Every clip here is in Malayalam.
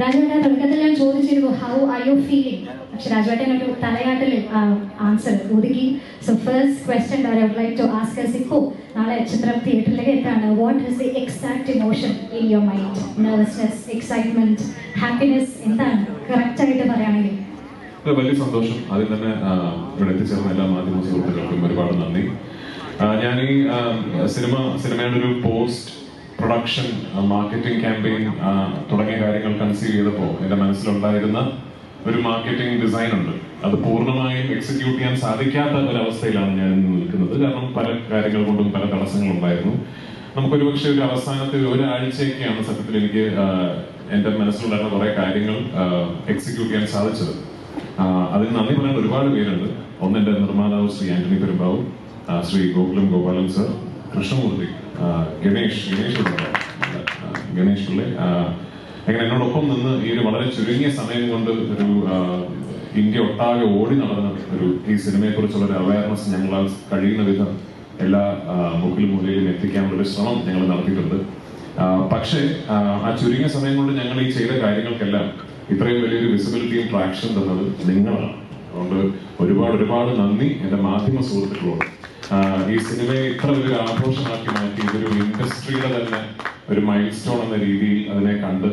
രാജുവേട്ടൻ തുടക്കത്തിൽ ഞാൻ ചോദിച്ചിരുന്നു ഹൗ ആർ യു ഫീലിംഗ് പക്ഷെ രാജുവേട്ടൻ ഒരു തലയാട്ടിൽ ആൻസർ ഒതുക്കി. So first question I would like to ask S ഇപ്പോൾ നാളെ ചിത്രം തിയേറ്ററിലേക്ക് എത്താണ് what is the exact emotion in your mind nervousness excitement happiness എന്താണ്? കറക്റ്റ് ആയിട്ട് പറയുകയാണെങ്കിൽ. വലിയ സന്തോഷം. അതിൽ തന്നെ ഇവിടെ എത്തിച്ചേർന്ന എല്ലാ മാധ്യമ സുഹൃത്തുക്കൾക്കും ഒരുപാട് നന്ദി. ഞാൻ ഈ സിനിമ സിനിമയുടെ ഒരു പോസ്റ്റ് പ്രൊഡക്ഷൻ മാർക്കറ്റിംഗ് ക്യാമ്പയിൻ തുടങ്ങിയ കാര്യങ്ങൾ കൺസീവ് ചെയ്തപ്പോൾ എന്റെ മനസ്സിലുണ്ടായിരുന്ന ഒരു മാർക്കറ്റിംഗ് ഡിസൈൻ ഉണ്ട്. അത് പൂർണമായും എക്സിക്യൂട്ട് ചെയ്യാൻ സാധിക്കാത്ത ഒരവസ്ഥയിലാണ് ഞാൻ ഇന്ന് നിൽക്കുന്നത്. കാരണം പല കാര്യങ്ങൾ കൊണ്ടും പല തടസ്സങ്ങളും ഉണ്ടായിരുന്നു. നമുക്കൊരു പക്ഷേ ഒരു അവസാനത്തെ ഒരു ഒരാഴ്ചയൊക്കെയാണ് സത്യത്തിൽ എനിക്ക് എന്റെ എന്റെ മനസ്സിലുണ്ടായിരുന്ന കുറെ കാര്യങ്ങൾ എക്സിക്യൂട്ട് ചെയ്യാൻ സാധിച്ചത്. അതിന് നന്ദി പറയാൻ ഒരുപാട് പേരുണ്ട്. ഒന്ന് എന്റെ നിർമ്മാതാവ് ശ്രീ ആന്റണി പെരുമ്പാവും ശ്രീ ഗോകുലം ഗോപാലൻ സർ കൃഷ്ണമൂർത്തി. ഗണേഷ് ഗണേഷ് ഗണേഷ് പിള്ളെ അങ്ങനെ എന്നോടൊപ്പം നിന്ന് ഈ ഒരു വളരെ ചുരുങ്ങിയ സമയം കൊണ്ട് ഒരു ഇന്ത്യ ഒട്ടാകെ ഓടി നടന്ന ഒരു ഈ സിനിമയെ കുറിച്ചുള്ള ഒരു അവയർനെസ് ഞങ്ങളാൽ കഴിയുന്ന വിധം എല്ലാ മുക്കിൽ മൂലയിലും എത്തിക്കാനുള്ള ഒരു ശ്രമം ഞങ്ങൾ നടത്തിയിട്ടുണ്ട്. പക്ഷേ ആ, ചുരുങ്ങിയ സമയം കൊണ്ട് ഞങ്ങൾ ഈ ചെയ്ത കാര്യങ്ങൾക്കെല്ലാം ഇത്രയും വലിയൊരു വിസിബിലിറ്റിയും ട്രാക്ഷൻ തന്നത് നിങ്ങളാണ്. അതുകൊണ്ട് ഒരുപാട് ഒരുപാട് നന്ദി എന്റെ മാധ്യമ സുഹൃത്തുക്കളോട്. ഈ സിനിമയെ ഇത്ര ഒരു ആഘോഷമാക്കി മാറ്റി ഇതൊരു ഇൻഡസ്ട്രിയുടെ തന്നെ ഒരു മൈൽ സ്റ്റോൺ എന്ന രീതിയിൽ അതിനെ കണ്ട്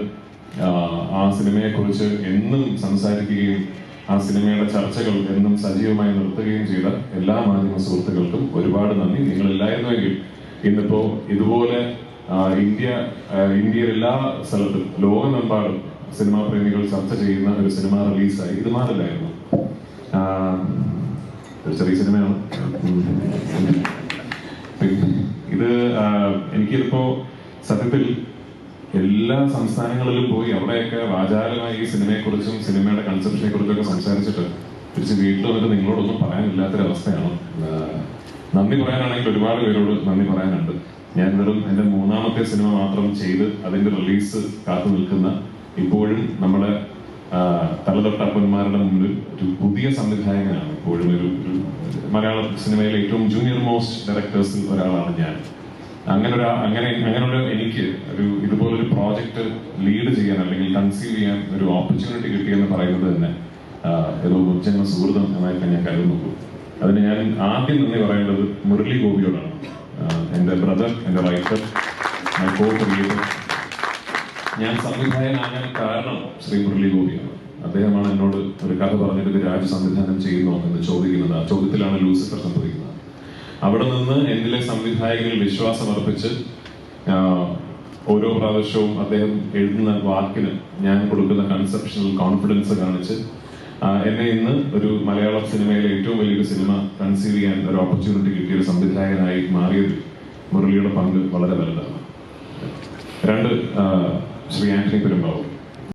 ആ, സിനിമയെ കുറിച്ച് എന്നും സംസാരിക്കുകയും ആ സിനിമയുടെ ചർച്ചകൾ എന്നും സജീവമായി നിർത്തുകയും ചെയ്ത എല്ലാ മാധ്യമ സുഹൃത്തുക്കൾക്കും ഒരുപാട് നന്ദി. നിങ്ങൾ ഇല്ലായിരുന്നുവെങ്കിൽ ഇന്നിപ്പോ ഇതുപോലെ ഇന്ത്യ ഇന്ത്യയിൽ എല്ലാ സ്ഥലത്തും ലോകമെമ്പാടും സിനിമാ പ്രേമികൾ ചർച്ച ചെയ്യുന്ന ഒരു സിനിമ റിലീസായി. ഇത് മാറില്ലായിരുന്നു. ഒരു ചെറിയ സിനിമയാണ് ഇത് എനിക്കിപ്പോ സത്യത്തിൽ എല്ലാ സംസ്ഥാനങ്ങളിലും പോയി അവിടെയൊക്കെ വാചാലമായി ഈ സിനിമയെ കുറിച്ചും സിനിമയുടെ കൺസെപ്ഷനെ കുറിച്ചൊക്കെ സംസാരിച്ചിട്ട് തിരിച്ച് വീട്ടിൽ വന്നിട്ട് നിങ്ങളോടൊന്നും പറയാനില്ലാത്തൊരവസ്ഥയാണ്. നന്ദി പറയാനാണെങ്കിൽ ഒരുപാട് പേരോട് നന്ദി പറയാനുണ്ട്. ഞാൻ വെറും എന്റെ മൂന്നാമത്തെ സിനിമ മാത്രം ചെയ്ത് അതിന്റെ റിലീസ് കാത്തു നിൽക്കുന്ന ഇപ്പോഴും നമ്മുടെ തലതൊട്ടപ്പന്മാരുടെ മുമ്പിൽ ഒരു പുതിയ സംവിധായകനാണ് ഇപ്പോഴും ഒരു മലയാള സിനിമയിലെ ഏറ്റവും ജൂനിയർ മോസ്റ്റ് ഡയറക്ടേഴ്സിൽ ഒരാളാണ് ഞാൻ. അങ്ങനെ ഒരു അങ്ങനെ അങ്ങനെയുള്ള എനിക്ക് ഒരു ഇതുപോലൊരു പ്രോജക്റ്റ് ലീഡ് ചെയ്യാൻ അല്ലെങ്കിൽ കൺസീവ് ചെയ്യാൻ ഒരു ഓപ്പർച്യൂണിറ്റി കിട്ടിയെന്ന് പറയുന്നത് തന്നെ ഏതോ ഉജ്ജന സുഹൃതം എന്നായിട്ട് ഞാൻ കരുതുന്നുള്ളൂ. അതിന് ഞാൻ ആദ്യം നന്ദി പറയേണ്ടത് മുരളി ഗോപിയോടാണ്. എന്റെ ബ്രദർ എന്റെ റൈറ്റർ കോ ഞാൻ സംവിധായകനാകാൻ കാരണം ശ്രീ മുരളി ഗോപിയാണ്. അദ്ദേഹമാണ് എന്നോട് ഒരു കഥ പറഞ്ഞിട്ട് ഇത് രാജു സംവിധാനം ചെയ്യുന്നു എന്ന് ചോദിക്കുന്നത്. ആ ചോദ്യത്തിലാണ് ലൂസിഫർ സംഭവിക്കുന്നത്. അവിടെ നിന്ന് എന്നിലെ സംവിധായകനിൽ വിശ്വാസം അർപ്പിച്ച് ഓരോ പ്രാവശ്യവും അദ്ദേഹം എഴുതുന്ന വാക്കിന് ഞാൻ കൊടുക്കുന്ന കൺസെപ്ഷണൽ കോൺഫിഡൻസ് കാണിച്ച് എന്നെ ഇന്ന് ഒരു മലയാള സിനിമയിലെ ഏറ്റവും വലിയൊരു സിനിമ കൺസീവ് ചെയ്യാൻ ഒരു ഓപ്പർച്യൂണിറ്റി കിട്ടിയ ഒരു സംവിധായകനായി മാറിയതിൽ മുരളിയുടെ പങ്ക് വളരെ വലുതാണ്. രണ്ട് ശ്രീ ആന്റണി പെരുമ്പാവൂർ.